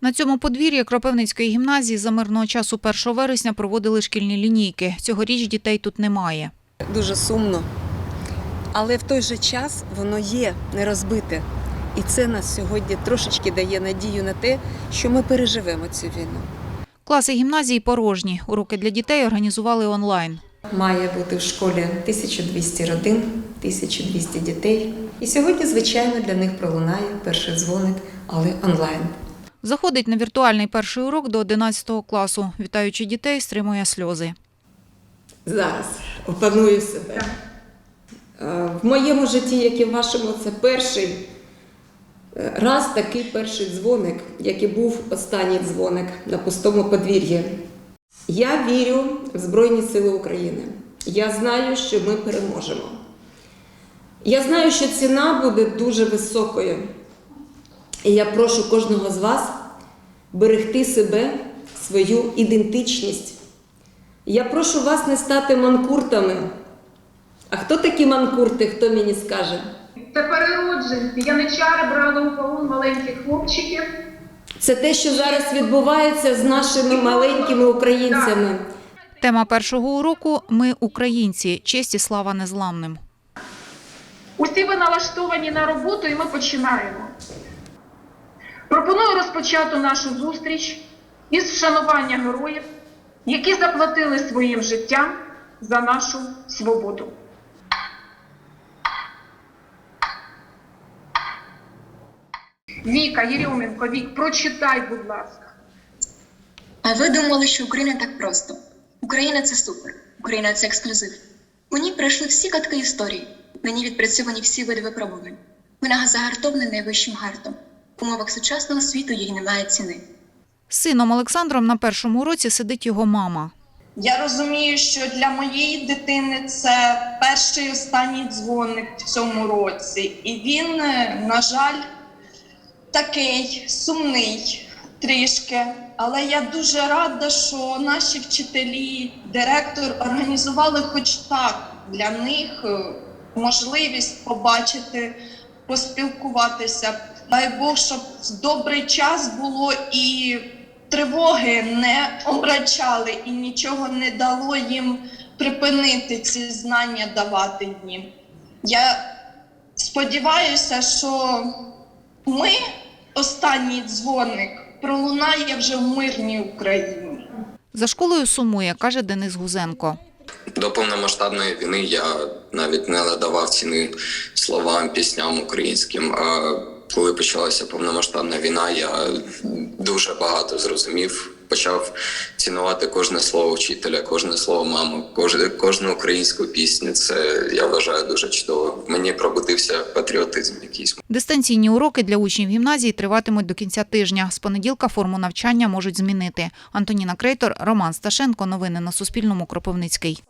На цьому подвір'ї Кропивницької гімназії за мирного часу 1 вересня проводили шкільні лінійки. Цьогоріч дітей тут немає. Дуже сумно. Але в той же час воно є не розбите. І це нас сьогодні трошечки дає надію на те, що ми переживемо цю війну. Класи гімназії порожні. Уроки для дітей організували онлайн. Має бути в школі 1200 родин, 1200 дітей. І сьогодні, звичайно, для них пролунає перший дзвоник, але онлайн. Заходить на віртуальний перший урок до 11 класу. Вітаючи дітей, стримує сльози. зараз опаную себе. Е, В моєму житті, як і в вашому, це перший е, раз такий перший дзвоник, як і був останній дзвоник на пустому подвір'ї. Я вірю в Збройні Сили України. Я знаю, що ми переможемо. Я знаю, що ціна буде дуже високою. І я прошу кожного з вас берегти себе, свою ідентичність. Я прошу вас не стати манкуртами. А хто такі манкурти, хто мені скаже? Це переродженці. Яничари брали у полон маленьких хлопчиків. Це те, що зараз відбувається з нашими маленькими українцями. Тема першого уроку Ми українці. Честь і слава незламним. Усі ви налаштовані на роботу, і ми починаємо. Пропоную розпочати нашу зустріч із вшанування героїв, які заплатили своїм життям за нашу свободу. Віка Єрьоменко, Вік, прочитай, будь ласка. А ви думали, що Україна так просто? Україна це супер. Україна це ексклюзив. У ній пройшли всі катки історії. Ній відпрацьовані всі види випробувань. Вона загартована найвищим гартом. В умовах сучасного світу їй немає ціни. Сином Олександром на першому уроці сидить його мама. Я розумію, що для моєї дитини це перший і останній дзвоник в цьому році, і він, е, на жаль, такий сумний трішки. Але я дуже рада, що наші вчителі, директор організували хоч так для них е, можливість побачити, поспілкуватися. Дай Бог, щоб в добрий час було і тривоги не омрачали і нічого не дало їм припинити ці знання давати їм. Я сподіваюся, що ми, останній дзвоник, пролунає вже в мирній Україні. За школою сумує, каже Денис Гузенко. До повномасштабної війни я навіть не надавав ціни словам, пісням українським. А коли почалася повномасштабна війна, я дуже багато зрозумів. Почав цінувати кожне слово вчителя, кожне слово мами, кожну українську пісню. Це я вважаю дуже чудово. Мені пробудився патріотизм якийсь. Дистанційні уроки для учнів гімназії триватимуть до кінця тижня. З понеділка форму навчання можуть змінити. Антоніна Крейтор, Роман Сташенко. Новини на Суспільному. Кропивницький.